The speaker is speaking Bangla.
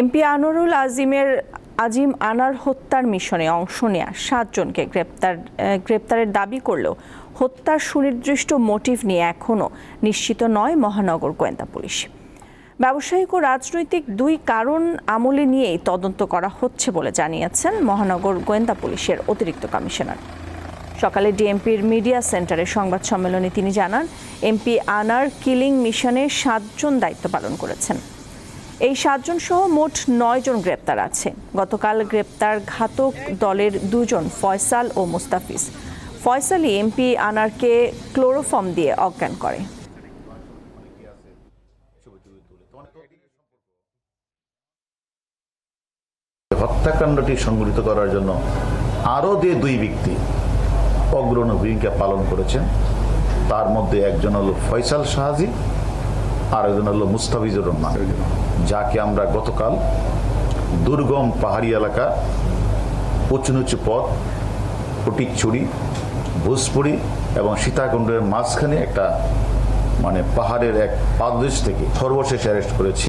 এমপি আনোয়ারুল আজিমের, আজিম আনার হত্যার মিশনে অংশ নেয়া সাতজনকে গ্রেপ্তার গ্রেপ্তারের দাবি করলেও হত্যার সুনির্দিষ্ট মোটিভ নিয়ে এখনও নিশ্চিত নয় মহানগর গোয়েন্দা পুলিশ। ব্যবসায়িক ও রাজনৈতিক দুই কারণ আমলে নিয়েই তদন্ত করা হচ্ছে বলে জানিয়েছেন মহানগর গোয়েন্দা পুলিশের অতিরিক্ত কমিশনার। সকালে ডিএমপির মিডিয়া সেন্টারে সংবাদ সম্মেলনে তিনি জানান, এমপি আনার কিলিং মিশনে সাতজন দায়িত্ব পালন করেছেন। এই সাতজন সহ মোট নয় জন গ্রেপ্তার আছে। গতকাল গ্রেপ্তার ঘাতক দলের দুজন ফয়সাল ও মুস্তাফিজ। ফয়সালই এমপি আনারকে ক্লোরোফর্ম দিয়ে অজ্ঞান করে। হত্যাকাণ্ডটি সংগঠিত করার জন্য আরও যে দুই ব্যক্তি অগ্রণী ভূমিকা পালন করেছেন, তার মধ্যে একজন হলো ফয়সাল শাহাজি আর একজন হলো মুস্তাফিজুর রহমান, যাকে আমরা গতকাল দুর্গম পাহাড়ি এলাকা, উঁচু নিচু পথ ফটিকছড়ি ভোজপুরি এবং সীতাকুণ্ডের মাঝখানে একটা মানে পাহাড়ের এক পাদদেশ থেকে সর্বশেষ অ্যারেস্ট করেছি।